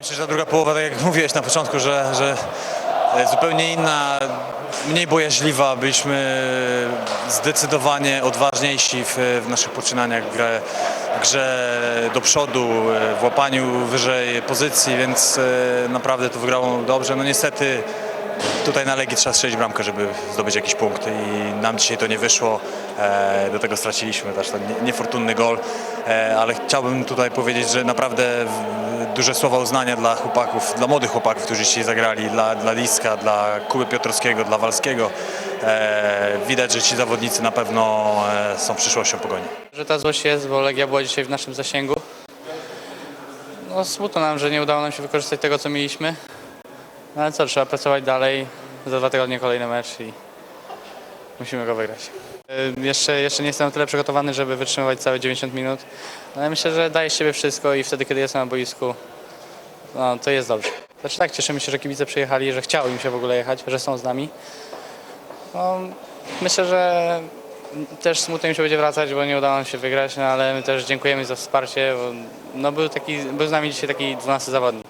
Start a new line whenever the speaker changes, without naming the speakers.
Myślę, że ta druga połowa, tak jak mówiłeś na początku, że, że e, zupełnie inna, mniej bojaźliwa. Byliśmy zdecydowanie odważniejsi w, w naszych poczynaniach w grze, grze do przodu, e, w łapaniu wyżej pozycji, więc e, naprawdę to wygrało dobrze. No niestety tutaj na Legii trzeba strzelić bramkę, żeby zdobyć jakiś punkt i nam dzisiaj to nie wyszło. Do tego straciliśmy też ten nie- niefortunny gol, ale chciałbym tutaj powiedzieć, że naprawdę duże słowa uznania dla chłopaków, dla młodych chłopaków, którzy dzisiaj zagrali, dla, dla Liska, dla Kuby Piotrowskiego, dla Walskiego. E, widać, że ci zawodnicy na pewno e, są przyszłością Pogoni.
Że ta złość jest, bo Legia była dzisiaj w naszym zasięgu. No smutno nam, że nie udało nam się wykorzystać tego, co mieliśmy. No ale co, trzeba pracować dalej. Za dwa tygodnie kolejny mecz i musimy go wygrać. Y, Jeszcze, jeszcze nie jestem na tyle przygotowany, żeby wytrzymywać całe 90 minut, ale myślę, że daję z siebie wszystko i wtedy, kiedy jestem na boisku, no, to jest dobrze. Znaczy tak, cieszymy się, że kibice przyjechali, że chciało im się w ogóle jechać, że są z nami. No, myślę, że też smutno im się będzie wracać, bo nie udało nam się wygrać, no ale my też dziękujemy za wsparcie, bo no, był, taki, był z nami dzisiaj taki 12 zawodnik.